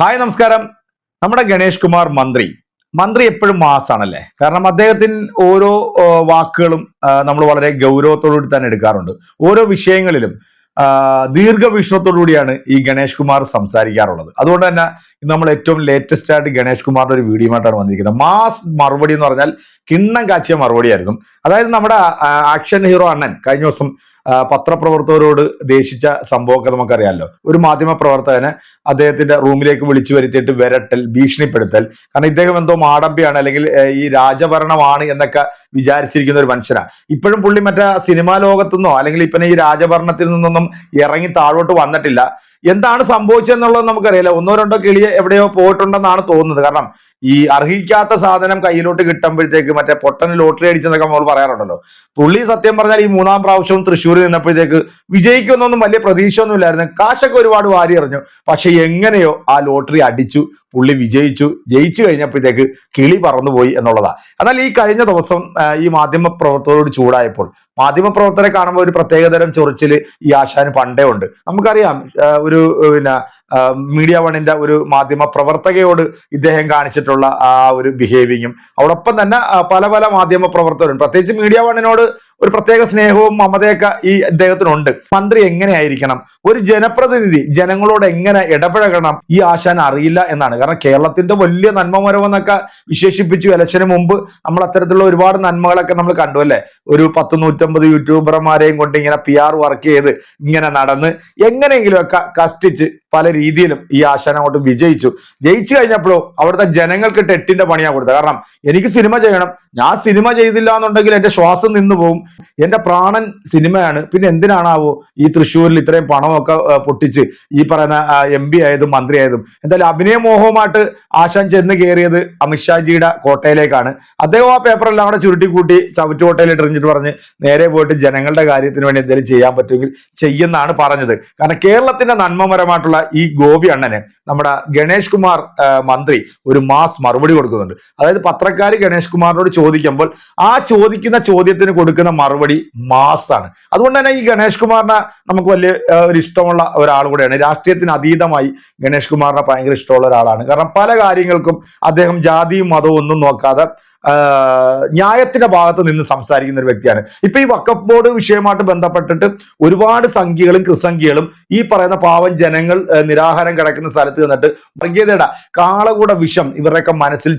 Hi നമസ്കാരം. നമ്മുടെ ഗണേഷ് കുമാർ മന്ത്രി. മന്ത്രി എപ്പോഴും മാസാണല്ലേ? കാരണം അദ്ദേഹത്തിന് ഓരോ വാക്കുകളും നമ്മൾ വളരെ ഗൗരവത്തോടുകൂടി തന്നെ എടുക്കാറുണ്ട്. ഓരോ വിഷയങ്ങളിലും ദീർഘവീക്ഷണത്തോടുകൂടിയാണ് ഈ ഗണേഷ് കുമാർ സംസാരിക്കാറുള്ളത്. അതുകൊണ്ട് തന്നെ നമ്മൾ ഏറ്റവും ലേറ്റസ്റ്റ് ആയിട്ട് ഗണേഷ് കുമാറിന്റെ ഒരു വീഡിയോ ആയിട്ടാണ് വന്നിരിക്കുന്നത്. മാസ് മറുപടി എന്ന് പറഞ്ഞാൽ കിണ്ണം കാച്ചിയ മറുപടിയായിരുന്നു. അതായത് നമ്മുടെ ആക്ഷൻ ഹീറോ അണ്ണൻ കഴിഞ്ഞ ദിവസം പത്രപ്രവർത്തകരോട് ദേഷിച്ച സംഭവമൊക്കെ നമുക്കറിയാമല്ലോ ഒരു മാധ്യമ പ്രവർത്തകനെ അദ്ദേഹത്തിന്റെ റൂമിലേക്ക് വിളിച്ചു വരുത്തിയിട്ട് വിരട്ടൽ ഭീഷണിപ്പെടുത്തൽ. കാരണം ഇദ്ദേഹം എന്തോ മാടമ്പിയാണ് അല്ലെങ്കിൽ ഈ രാജഭരണമാണ് എന്നൊക്കെ വിചാരിച്ചിരിക്കുന്ന ഒരു മനുഷ്യനാണ് ഇപ്പോഴും പുള്ളി മറ്റേ സിനിമാ ലോകത്തുനിന്നോ അല്ലെങ്കിൽ ഇപ്പം ഈ രാജഭരണത്തിൽ നിന്നൊന്നും ഇറങ്ങി താഴോട്ട് വന്നിട്ടില്ല. എന്താണ് സംഭവിച്ചതെന്നുള്ളത് നമുക്കറിയില്ല. ഒന്നോ രണ്ടോ കിളിയെ എവിടെയോ പോയിട്ടുണ്ടെന്നാണ് തോന്നുന്നത്. കാരണം ഈ അർഹിക്കാത്ത സാധനം കയ്യിലോട്ട് കിട്ടുമ്പോഴത്തേക്ക് മറ്റേ പൊട്ടന് ലോട്ടറി അടിച്ചെന്നൊക്കെ നമ്മൾ പറയാറുണ്ടല്ലോ. പുള്ളി സത്യം പറഞ്ഞാൽ ഈ മൂന്നാം പ്രാവശ്യവും തൃശ്ശൂരിൽ നിന്നപ്പോഴത്തേക്ക് വിജയിക്കുന്നൊന്നും വലിയ പ്രതീക്ഷയൊന്നും ഇല്ലായിരുന്നു. കാശൊക്കെ ഒരുപാട് വാരി എറിഞ്ഞു. പക്ഷെ എങ്ങനെയോ ആ ലോട്ടറി അടിച്ചു പുള്ളി വിജയിച്ചു. ജയിച്ചു കഴിഞ്ഞപ്പോഴത്തേക്ക് കിളി പറന്നുപോയി എന്നുള്ളതാണ് എന്നാൽ ഈ കഴിഞ്ഞ ദിവസം ഈ മാധ്യമ പ്രവർത്തകരോട് ചൂടായപ്പോൾ മാധ്യമ പ്രവർത്തകരെ കാണുമ്പോൾ ഒരു പ്രത്യേകതരം ചൊറിച്ചിൽ ഈ ആശാന് പണ്ടേ ഉണ്ട്. നമുക്കറിയാം ഒരു പിന്നെ മീഡിയ വണിന്റെ ഒരു മാധ്യമ പ്രവർത്തകയോട് ഇദ്ദേഹം കാണിച്ചിട്ടുള്ള ആ ഒരു ബിഹേവിങ്ങും അതോടൊപ്പം തന്നെ പല പല മാധ്യമ പ്രവർത്തകരും പ്രത്യേകിച്ച് മീഡിയ വണ്ണിനോട് ഒരു പ്രത്യേക സ്നേഹവും മമതയൊക്കെ ഈ ഇദ്ദേഹത്തിനുണ്ട്. മന്ത്രി എങ്ങനെയായിരിക്കണം? ഒരു ജനപ്രതിനിധി ജനങ്ങളോട് എങ്ങനെ ഇടപഴകണം? ഈ ആശാൻ അറിയില്ല എന്നാണ്. കാരണം കേരളത്തിന്റെ വലിയ നന്മമരമെന്നൊക്കെ വിശേഷിപ്പിച്ചു ഇലക്ഷന് മുമ്പ് നമ്മൾ അത്തരത്തിലുള്ള ഒരുപാട് നന്മകളൊക്കെ നമ്മൾ കണ്ടു അല്ലേ? ഒരു പത്ത് നൂറ്റമ്പത് യൂട്യൂബർമാരെയും കൊണ്ട് ഇങ്ങനെ പി വർക്ക് ചെയ്ത് ഇങ്ങനെ നടന്ന് എങ്ങനെയെങ്കിലുമൊക്കെ കഷ്ടിച്ച് പല രീതിയിലും ഈ ആശാൻ അങ്ങോട്ട് വിജയിച്ചു. ജയിച്ചു കഴിഞ്ഞപ്പോഴോ അവിടുത്തെ ജനങ്ങൾക്ക് ടെട്ടിന്റെ പണിയാണ് കൊടുത്തത്. കാരണം എനിക്ക് സിനിമ ചെയ്യണം. ഞാൻ സിനിമ ചെയ്തില്ല എന്നുണ്ടെങ്കിൽ എന്റെ ശ്വാസം നിന്നു പോകും എന്റെ പ്രാണൻ സിനിമയാണ്. പിന്നെ എന്തിനാണാവോ ഈ തൃശ്ശൂരിൽ ഇത്രയും പണമൊക്കെ പൊട്ടിച്ച് ഈ പറയുന്ന എം പി ആയതും മന്ത്രി ആയതും. എന്തായാലും അഭിനയമോഹവുമായിട്ട് ആശാൻ ചെന്ന് കയറിയത് അമിത്ഷാജിയുടെ കോട്ടയിലേക്കാണ്. അദ്ദേഹം ആ പേപ്പറെല്ലാം കൂടെ ചുരുട്ടിക്കൂട്ടി ചവിറ്റുകോട്ടയിൽ എറിഞ്ഞിട്ട് പറഞ്ഞ് നേരെ പോയിട്ട് ജനങ്ങളുടെ കാര്യത്തിന് വേണ്ടി എന്തെങ്കിലും ചെയ്യാൻ പറ്റുമെങ്കിൽ ചെയ്യുന്നാണ് പറഞ്ഞത്. കാരണം കേരളത്തിന്റെ നന്മമരമായിട്ടുള്ള ഈ ഗോപി അണ്ണന് നമ്മുടെ ഗണേഷ് കുമാർ മന്ത്രി ഒരു മാസ് മറുപടി കൊടുക്കുന്നുണ്ട്. അതായത് പത്രക്കാർ ഗണേഷ് കുമാറിനോട് ചോദിക്കുമ്പോൾ ആ ചോദിക്കുന്ന ചോദ്യത്തിന് കൊടുക്കുന്ന മറുപടി മാസാണ്. അതുകൊണ്ട് തന്നെ ഈ ഗണേഷ് കുമാറിനെ നമുക്ക് വലിയ ഒരു ഇഷ്ടമുള്ള ഒരാൾ കൂടെയാണ്. രാഷ്ട്രീയത്തിന് അതീതമായി ഗണേഷ് കുമാറിനെ ഭയങ്കര ഇഷ്ടമുള്ള ഒരാളാണ്. കാരണം പല കാര്യങ്ങൾക്കും അദ്ദേഹം ജാതിയും മതവും ഒന്നും നോക്കാതെ ന്യായത്തിന്റെ ഭാഗത്ത് നിന്ന് സംസാരിക്കുന്ന ഒരു വ്യക്തിയാണ്. ഇപ്പൊ ഈ വക്കഫ് ബോർഡ് വിഷയമായിട്ട് ബന്ധപ്പെട്ടിട്ട് ഒരുപാട് സംഖ്യകളും കൃസംഖ്യകളും ഈ പറയുന്ന പാവം ജനങ്ങൾ നിരാഹാരം കിടക്കുന്ന സ്ഥലത്ത് നിന്നിട്ട് വർഗീയതയുടെ കാളകൂട വിഷം ഇവരുടെയൊക്കെ മനസ്സിൽ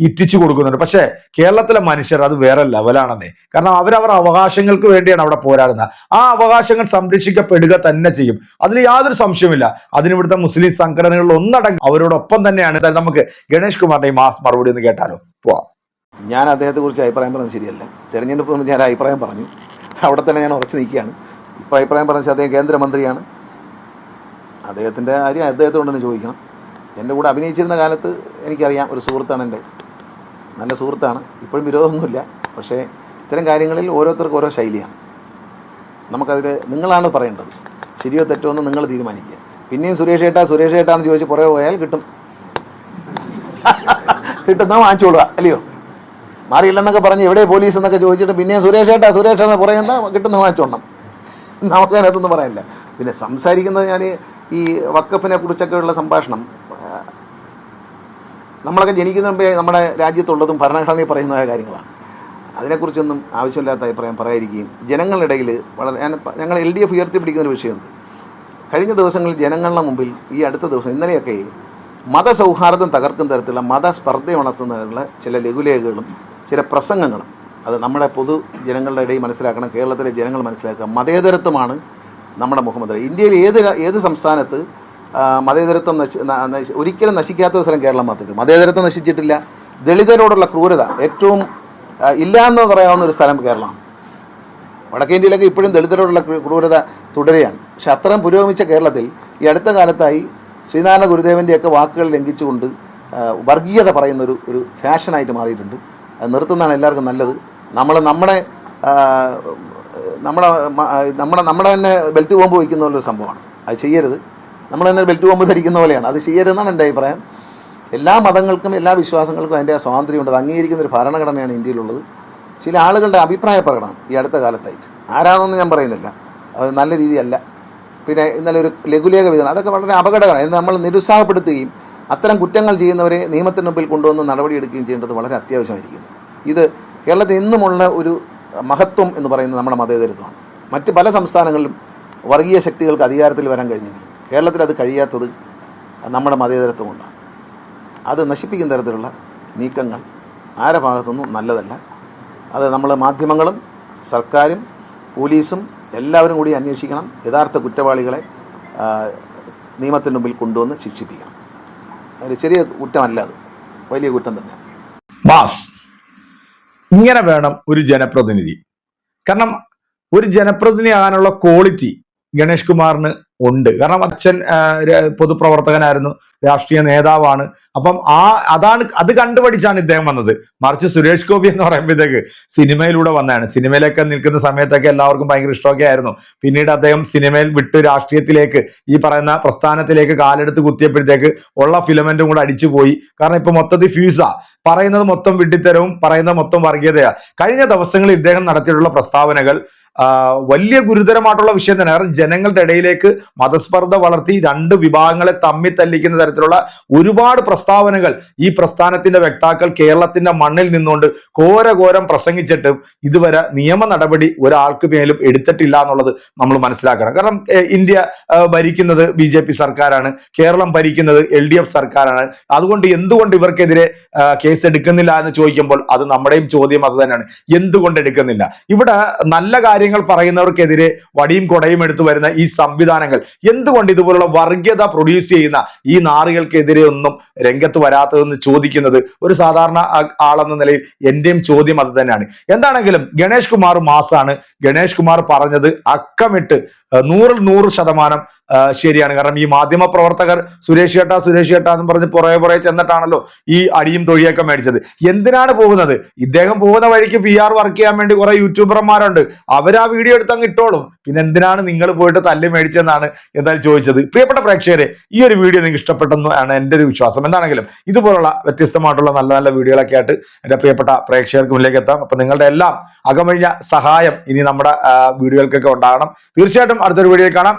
ഇറ്റിച്ചു കൊടുക്കുന്നുണ്ട്. പക്ഷേ കേരളത്തിലെ മനുഷ്യർ അത് വേറെ ലെവലാണെന്നേ. കാരണം അവരവർ അവകാശങ്ങൾക്ക് വേണ്ടിയാണ് അവിടെ പോരാടുന്നത്. ആ അവകാശങ്ങൾ സംരക്ഷിക്കപ്പെടുക തന്നെ ചെയ്യും. അതിൽ യാതൊരു സംശയമില്ല അതിന് ഇവിടുത്തെ മുസ്ലിം സംഘടനകളിൽ ഒന്നടങ്കം അവരോടൊപ്പം തന്നെയാണ്. നമുക്ക് ഗണേഷ് കുമാറിന്റെ മാസ് മറുപടി ഒന്ന് കേട്ടാലോ? പോവാം. ഞാൻ അദ്ദേഹത്തെക്കുറിച്ച് അഭിപ്രായം പറഞ്ഞത് ശരിയല്ല. തെരഞ്ഞെടുപ്പ് ഞാൻ അഭിപ്രായം പറഞ്ഞു. അവിടെ തന്നെ ഞാൻ ഉറച്ചു നിൽക്കുകയാണ്. ഇപ്പോൾ അഭിപ്രായം പറഞ്ഞാൽ അദ്ദേഹം കേന്ദ്രമന്ത്രിയാണ്. അദ്ദേഹത്തിന്റെ കാര്യം അദ്ദേഹത്തോട് തന്നെ ചോദിക്കണം. എന്റെ കൂടെ അഭിനയിച്ചിരുന്ന കാലത്ത് എനിക്കറിയാം ഒരു സുഹൃത്താണ് എന്റെ നല്ല സുഹൃത്താണ്. ഇപ്പോഴും വിരോധമൊന്നുമില്ല. പക്ഷേ ഇത്തരം കാര്യങ്ങളിൽ ഓരോരുത്തർക്കും ഓരോ ശൈലിയാണ്. നമുക്കതിൽ നിങ്ങളാണ് പറയേണ്ടത്. ശരിയോ തെറ്റോ എന്ന് നിങ്ങൾ തീരുമാനിക്കുക. പിന്നെയും സുരേഷ് ഏട്ടാ സുരേഷ് ഏട്ടാന്ന് ചോദിച്ച് പുറകെ പോയാൽ കിട്ടും. കിട്ടുന്ന വാങ്ങിച്ചോളുക അല്ലയോ? മാറിയില്ലെന്നൊക്കെ പറഞ്ഞ് എവിടെ പോലീസ് എന്നൊക്കെ ചോദിച്ചിട്ട് പിന്നെയും സുരേഷ് ഏട്ടാ സുരേഷ് എന്ന് പറയുന്ന കിട്ടുന്ന വാങ്ങിച്ചോണം? നമുക്കതിനകത്തൊന്നും പറയാനില്ല. പിന്നെ സംസാരിക്കുന്നത് ഞാൻ ഈ വക്കഫിനെ കുറിച്ചൊക്കെയുള്ള സംഭാഷണം നമ്മളൊക്കെ ജനിക്കുന്ന മുമ്പേ നമ്മുടെ രാജ്യത്തുള്ളതും ഭരണഘടനയിൽ പറയുന്നതായ കാര്യങ്ങളാണ്. അതിനെക്കുറിച്ചൊന്നും ആവശ്യമില്ലാത്ത അഭിപ്രായം പറയാതിരിക്കുകയും ഇടയിൽ വളരെ ഞാൻ ഞങ്ങൾ എൽ ഡി എഫ് ഉയർത്തിപ്പിടിക്കുന്ന ഒരു വിഷയമുണ്ട്. കഴിഞ്ഞ ദിവസങ്ങളിൽ ജനങ്ങളുടെ മുമ്പിൽ ഈ അടുത്ത ദിവസം ഇന്നലെയൊക്കെ മതസൗഹാർദ്ദം തകർക്കുന്ന തരത്തിലുള്ള മതസ്പർദ്ധ ഉണർത്തുന്നതിനുള്ള ചില ലഘുലേഖകളും ചില പ്രസംഗങ്ങൾ അത് നമ്മുടെ പൊതു ജനങ്ങളുടെ ഇടയിൽ മനസ്സിലാക്കണം കേരളത്തിലെ ജനങ്ങൾ മനസ്സിലാക്കുക. മതേതരത്വമാണ് നമ്മുടെ മുഖ്യമന്ത്രി. ഇന്ത്യയിൽ ഏത് ഏത് സംസ്ഥാനത്ത് മതേതരത്വം നശി ഒരിക്കലും നശിക്കാത്ത ഒരു സ്ഥലം കേരളം മാത്രമേ മതേതരത്വം നശിച്ചിട്ടില്ല. ദളിതരോടുള്ള ക്രൂരത ഏറ്റവും ആ, ഇല്ല എന്ന് പറയാവുന്ന ഒരു സ്ഥലം കേരളമാണ്. വടക്കേ ഇന്ത്യയിലൊക്കെ ഇപ്പോഴും ദളിതരോടുള്ള ക്രൂരത തുടരുകയാണ്. പക്ഷെ അത്രയും പുരോഗമിച്ച കേരളത്തിൽ ഈ അടുത്ത കാലത്തായി ശ്രീനാരായണ ഗുരുദേവന്റെയൊക്കെ വാക്കുകൾ ലംഘിച്ചുകൊണ്ട് വർഗീയത പറയുന്നൊരു ഒരു ഫാഷനായിട്ട് മാറിയിട്ടുണ്ട്. അത് നിർത്തുന്നതാണ് എല്ലാവർക്കും നല്ലത്. നമ്മൾ നമ്മുടെ ആ, നമ്മുടെ നമ്മുടെ നമ്മുടെ തന്നെ ബെൽറ്റ് ബോംബ് വയ്ക്കുന്ന പോലൊരു സംഭവമാണ്. അത് ചെയ്യരുത്. നമ്മൾ തന്നെ ബെൽറ്റ് ബോംബ് ധരിക്കുന്ന പോലെയാണ്. അത് ചെയ്യരുതെന്നാണ് എന്റെ അഭിപ്രായം. എല്ലാ മതങ്ങൾക്കും എല്ലാ വിശ്വാസങ്ങൾക്കും അതിന്റെ സ്വാതന്ത്ര്യമുണ്ട്. അത് അംഗീകരിക്കുന്ന ഒരു ഭരണഘടനയാണ് ഇന്ത്യയിലുള്ളത്. ചില ആളുകളുടെ അഭിപ്രായ പ്രകടനം ഈ അടുത്ത കാലത്തായിട്ട്. ആരാണെന്ന് ഞാൻ പറയുന്നില്ല. അത് നല്ല രീതിയല്ല. പിന്നെ ഇന്നലെ ഒരു ലഘുലേഖ വിതരണം അതൊക്കെ വളരെ അപകടകരമാണ്. നമ്മൾ നിരുത്സാഹപ്പെടുത്തുകയും അത്തരം കുറ്റങ്ങൾ ചെയ്യുന്നവരെ നിയമത്തിന് മുമ്പിൽ കൊണ്ടുവന്ന് നടപടിയെടുക്കുകയും ചെയ്യേണ്ടത് വളരെ അത്യാവശ്യമായിരിക്കുന്നു. ഇത് കേരളത്തിൽ എന്നുമുള്ള ഒരു മഹത്വം എന്ന് പറയുന്നത് നമ്മുടെ മതേതരത്വമാണ്. മറ്റ് പല സംസ്ഥാനങ്ങളിലും വർഗീയ ശക്തികൾക്ക് അധികാരത്തിൽ വരാൻ കഴിഞ്ഞെങ്കിലും കേരളത്തിൽ അത് കഴിയാത്തത് നമ്മുടെ മതേതരത്വം കൊണ്ടാണ് അത് നശിപ്പിക്കുന്ന തരത്തിലുള്ള നീക്കങ്ങൾ ആരുടെ ഭാഗത്തുനിന്നും നല്ലതല്ല. അത് നമ്മൾ മാധ്യമങ്ങളും സർക്കാരും പോലീസും എല്ലാവരും കൂടി അന്വേഷിക്കണം യഥാർത്ഥ കുറ്റവാളികളെ നിയമത്തിന് മുമ്പിൽ കൊണ്ടുവന്ന് ശിക്ഷിപ്പിക്കണം. ഒരു ചെറിയ കുറ്റമല്ല അത്. വലിയ കുറ്റം തന്നെയാണ് മാസ് ഇങ്ങനെ വേണം ഒരു ജനപ്രതിനിധി. കാരണം ഒരു ജനപ്രതിനിധി ആകാനുള്ള ക്വാളിറ്റി ഗണേഷ് കുമാറിന് ഉണ്ട്. കാരണം അച്ഛൻ പൊതുപ്രവർത്തകനായിരുന്നു രാഷ്ട്രീയ നേതാവാണ്. അപ്പം ആ അതാണ് അത് കണ്ടുപഠിച്ചാണ് ഇദ്ദേഹം വന്നത്. മറിച്ച് സുരേഷ് ഗോപി എന്ന് പറയുമ്പോഴത്തേക്ക് സിനിമയിലൂടെ വന്നതാണ്. സിനിമയിലൊക്കെ നിൽക്കുന്ന സമയത്തൊക്കെ എല്ലാവർക്കും ഭയങ്കര ഇഷ്ടമൊക്കെ ആയിരുന്നു. പിന്നീട് അദ്ദേഹം സിനിമയിൽ വിട്ട് രാഷ്ട്രീയത്തിലേക്ക് ഈ പറയുന്ന പ്രസ്ഥാനത്തിലേക്ക് കാലെടുത്ത് കുത്തിയപ്പോഴത്തേക്ക് ഉള്ള ഫിലമെന്റും കൂടെ അടിച്ചു പോയി. കാരണം ഇപ്പൊ മൊത്തത്തിൽ ഫ്യൂസാ. പറയുന്നത് മൊത്തം വിട്ടിത്തരവും പറയുന്നത് മൊത്തം വർഗീയതയാ. കഴിഞ്ഞ ദിവസങ്ങളിൽ ഇദ്ദേഹം നടത്തിയിട്ടുള്ള പ്രസ്താവനകൾ വലിയ ഗുരുതരമായിട്ടുള്ള വിഷയം തന്നെ കാരണം ജനങ്ങളുടെ ഇടയിലേക്ക് മതസ്പർദ്ധ വളർത്തി രണ്ട് വിഭാഗങ്ങളെ തമ്മിൽ തല്ലിക്കുന്ന തരത്തിലുള്ള ഒരുപാട് പ്രസ്താവനകൾ ഈ പ്രസ്ഥാനത്തിന്റെ വ്യക്താക്കൾ കേരളത്തിന്റെ മണ്ണിൽ നിന്നുകൊണ്ട് ഘോരഘോരം പ്രസംഗിച്ചിട്ടും ഇതുവരെ നിയമ നടപടി ഒരാൾക്ക് മേലും എടുത്തിട്ടില്ല എന്നുള്ളത് നമ്മൾ മനസ്സിലാക്കണം. കാരണം ഇന്ത്യ ഭരിക്കുന്നത് ബി ജെ പി സർക്കാരാണ്. കേരളം ഭരിക്കുന്നത് എൽ ഡി എഫ് സർക്കാരാണ്. അതുകൊണ്ട് എന്തുകൊണ്ട് ഇവർക്കെതിരെ കേസ് എടുക്കുന്നില്ല എന്ന് ചോദിക്കുമ്പോൾ അത് നമ്മുടെയും ചോദ്യം അത് തന്നെയാണ്. എന്തുകൊണ്ട് എടുക്കുന്നില്ല? ഇവിടെ നല്ല കാര്യങ്ങൾ പറയുന്നവർക്കെതിരെ വടിയും കൊടയും എടുത്തു വരുന്ന ഈ സംവിധാനങ്ങൾ എന്തുകൊണ്ട് ഇതുപോലുള്ള വർഗീയത പ്രൊഡ്യൂസ് ചെയ്യുന്ന ഈ നാറുകൾക്കെതിരെ ഒന്നും രംഗത്ത് വരാത്തതെന്ന് ചോദിക്കുന്നത് ഒരു സാധാരണ ആളെന്ന നിലയിൽ എന്റെയും ചോദ്യം അത് തന്നെയാണ്. എന്താണെങ്കിലും ഗണേഷ് കുമാർ മാസാണ്. ഗണേഷ് കുമാർ പറഞ്ഞത് അക്കമിട്ട് നൂറിൽ നൂറ് ശതമാനം ശരിയാണ്. കാരണം ഈ മാധ്യമ പ്രവർത്തകർ സുരേഷ് ചേട്ടാ സുരേഷ് ചേട്ടാ എന്ന് പറഞ്ഞ് പുറകെ പുറകെ ചെന്നിട്ടാണല്ലോ ഈ അടിയും തൊഴിയൊക്കെ മേടിച്ചത്. എന്തിനാണ് പോകുന്നത്? ഇദ്ദേഹം പോകുന്ന വഴിക്ക് പി ആർ വർക്ക് ചെയ്യാൻ വേണ്ടി കുറെ യൂട്യൂബർമാരുണ്ട് അവർ ആ വീഡിയോ എടുത്ത് അങ്ങ് ഇട്ടോളും. പിന്നെ എന്തിനാണ് നിങ്ങൾ പോയിട്ട് തല്ല് മേടിച്ചെന്നാണ് എന്തായാലും ചോദിച്ചത്. പ്രിയപ്പെട്ട പ്രേക്ഷകരെ ഈ ഒരു വീഡിയോ നിങ്ങൾക്ക് ഇഷ്ടപ്പെട്ടെന്ന് ആണ് എന്റെ ഒരു വിശ്വാസം. എന്താണെങ്കിലും ഇതുപോലുള്ള വ്യത്യസ്തമായിട്ടുള്ള നല്ല നല്ല വീഡിയോകളൊക്കെ ആയിട്ട് എന്റെ പ്രിയപ്പെട്ട പ്രേക്ഷകർക്ക് മുന്നിലേക്ക് എത്താം. അപ്പം നിങ്ങളുടെ എല്ലാം അകമഴിഞ്ഞ സഹായം ഇനി നമ്മുടെ വീഡിയോകൾക്കൊക്കെ ഉണ്ടാകണം. തീർച്ചയായിട്ടും അടുത്തൊരു വീഡിയോയിൽ കാണാം.